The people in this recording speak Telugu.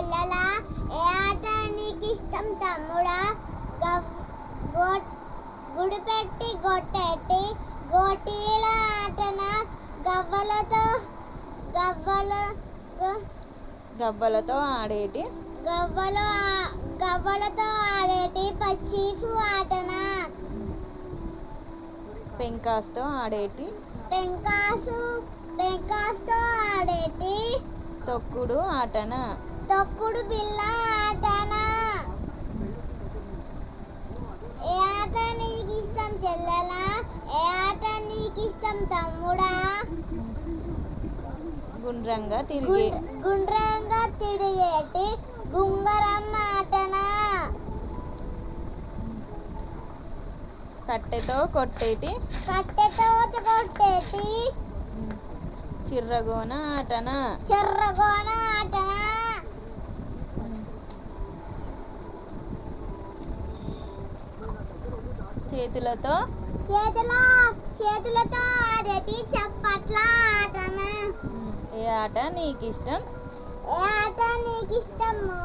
చెల్లెలా ఏ ఆట నీకు ఇష్టం తమ్ముడా? గవ్ గో- గుడి పెట్టి గొట్టెట్టి గోటీల ఆటన? గవ్వలతో గవ్వల గవ్వలతో ఆడేటి? గవ్వలు గవ్వలతో ఆడేటి? పచ్చీసు ఆటన? పెంకాస్తో ఆడేటి? పెంకాసు పెంకాసుతో ఆడేటి? తొక్కుడు ఆటన? తొక్కుడు బిల్ల ఆటన? ఏ ఆట నీకు ఇష్టం చెల్లెలా? ఏ ఆట నీకు ఇష్టం తమ్ముడా? గుండ్రంగా తిరిగే. గుండ్రంగా తిరిగేటి గుంగరం ఆటన? కట్టెతో కొట్టేటి. కట్టెతో కొట్టేటి. చిర్రగోన ఆటన? చెర్రగోన ఆటన? చేతులతో? చేతుల చేతులతో ఆడేటి చప్పట్ల ఆటన ఉమ్, ఏ ఆట నీకు ఇష్టం ఏ ఆట నీకు ఇష్టము